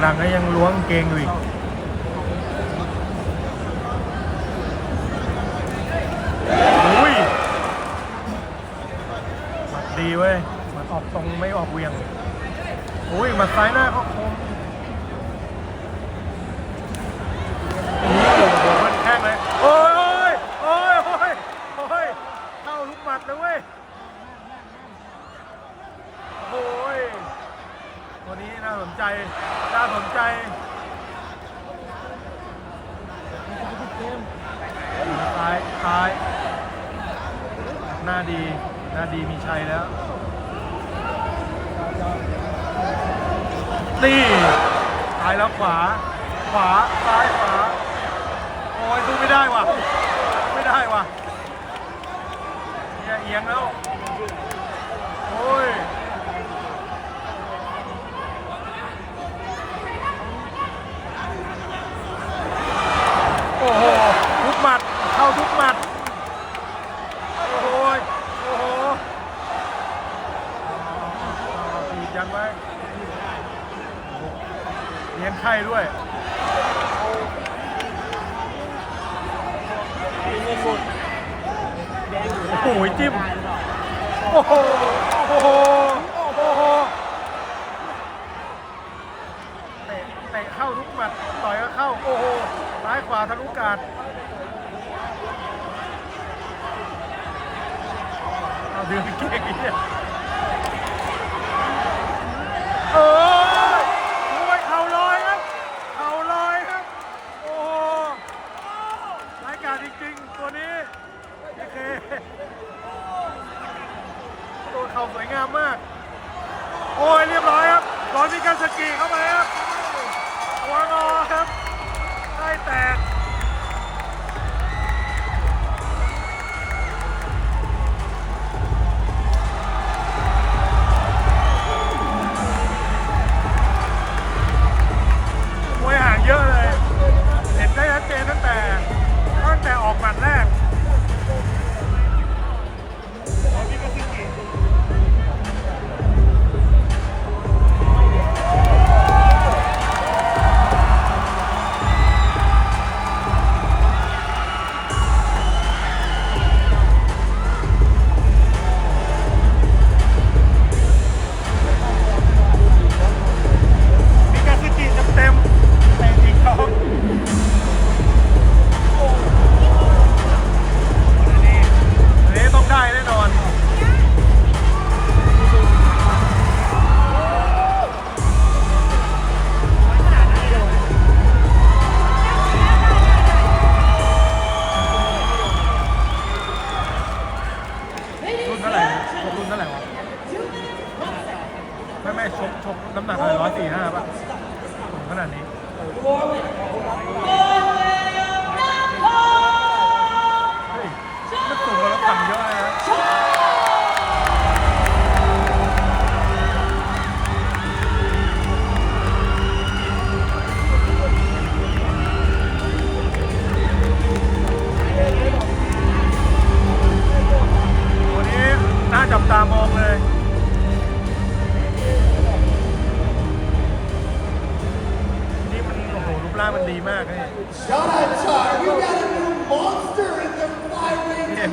หลังก็ยังล้วงเกงอยู่อีกอุ้ยมัดดีเว้ยมันออกตรงไม่ออกเวียงอุ้ยมัดซ้ายหน้าก็คมโอ้โหมันแข้เลยโอ้ยโอ้ยโอ้ยโอ้ยโอ้ยเข้าลูกหมัดเลยเว้ยโอ้ย ตัวนี้น่าสนใจ น่าสนใจซ้ายซ้ายหน้าดีหน้าดีมีชัยแล้วนี่ซ้ายแล้วขวา ขวา ซ้ายขวา โอ้ยดูไม่ได้ว่ะ ไม่ได้ว่ะเนี่ยเอียงแล้ว โอ้ย โอ้โห ทุกหมัด เข้าทุกหมัด โอ้โหยโอ้โหตีดยันไว้โอ้โหเลี้ยงไข่ด้วย โอ้โหจิ้ม โอ้โห โอ้โห โอ้โหเตะเตะเข้าทุกหมัดต่อยก็เข้า โอ้โห ซ้ายขวาทะลุกาดเอาดือไปเก่งอีกเนี่ยเออโอ้ยเข่าลอยครับ เข่าลอยครับ โอ้โหรายการจริงๆ ตัวนี้โอเคตัวเข่าสวยงามมาก โอ้ยเรียบร้อยครับร้อนมีการ สกีเข้าไป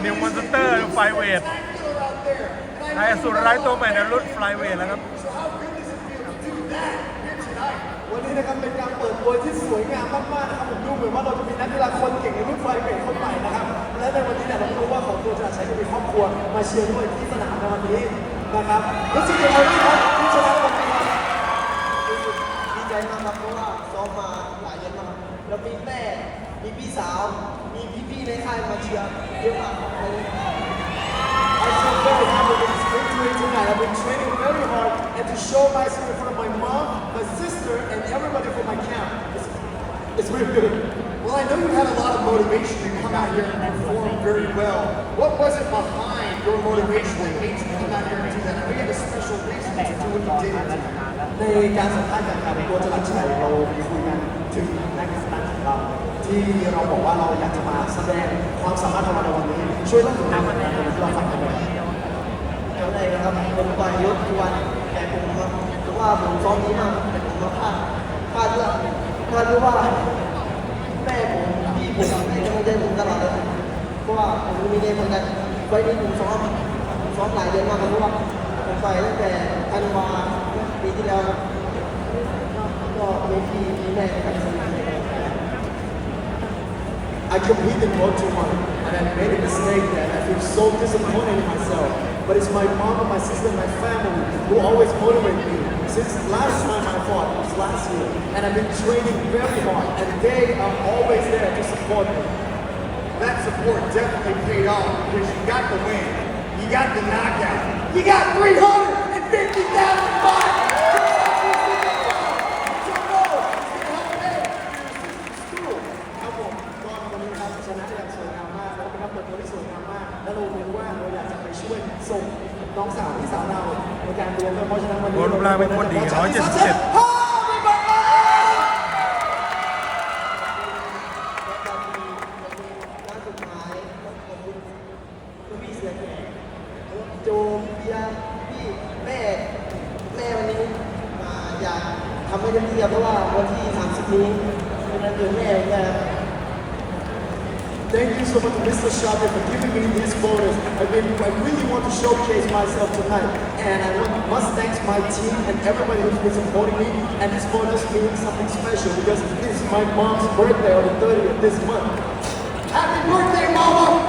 นนิวมอนสเตอร์ไฟเวท Spectacular out there. And ไอ้ I อสุรร้ายตัวใหม่ในรุ่นไฟเวทแล้วครับ So how good does it feel to do that here tonight? วันนี้นะครับเป็นการเปิดตัวที่สวยงามมากๆนะครับผมดูเหมือนว่าเราจะมีนักกีฬาคนเก่งในรุ่นไฟเวทคนใหม่นะครับ และในวันนี้เนี่ยเราก็รู้ว่าของตัวจะใช้จะมีครอบครัวมาเชียร์ด้วยที่สนามในวันนี้นะครับรู้สึกยังไงบ้างครับที่ชนะวันนี้ครับรู้สึกดีใจมากครับเพราะว่าซ้อมมาหลายเดือนมากครับแล้วมีแม่ มีพี่สาว มีพี่ๆในค่ายมาเชียร์เยอะมากครับ I feel very happy with this victory tonight. I've been training very hard and to show myself in front of my mom, my sister, and everybody from my camp. It's, it's really good. Well, I know you had a lot of motivation to come out here and perform very well. What was it behind your motivation that made you come out here and do that? I know you had a special reason to do what you did. ในการสัมภาษณ์กับการตัวจรัญชัยเรามีคุยกันถึงนักกีฬาของเรา ที่เราบอกว่าเราอยากจะมาแสดงความสามารถของเราในวันนี้ ช่วยเล่าถึงความสามารถของเราฟังกันหน่อยแล้วแรกนะครับผมต่อยยศทุกวันแต่ผมครับเพราะว่าผมซ้อมดีมากแต่ผมมาพลาดพลาดเรื่องพลาดเพราะว่าแม่ผมพี่ผมให้กำลังใจผมตลอดเลยเพราะว่าผมมีเกมเหมือนกันไว้นี้ผมซ้อมผมซ้อมหลายเดือนมากครับเพราะว่าผมไปตั้งแต่ธันวาปีที่แล้วก็มีพี่มีแม่กับสนิท I competed more too hard, and I made a mistake that I feel so disappointed in myself. But it's my mom and my sister and my family who always motivate me. Since last time I fought, it was last year, and I've been training very hard, and they are always there to support me. That support definitely paid off because you got the win. You got the knockout. You got 350,000 bucks. โอ้รูปร่างเป็นคนดี177แล้วก็มีนัดสุดท้ายขอบคุณพี่เสือแกโจมเบียพี่แม่แม่วันนี้มาอยากทำให้เต็มที่ครับเพราะว่าวันที่ 30 นี้เป็นวันเกิดแม่ผมนะครับ Thank you so much, Mr. Shabir, for giving me this bonus. I really, I really want to showcase myself tonight. And I must thank my team and everybody who's been supporting me. And this bonus means something special because this is my mom's birthday on the 30th this month. Happy birthday, Mama!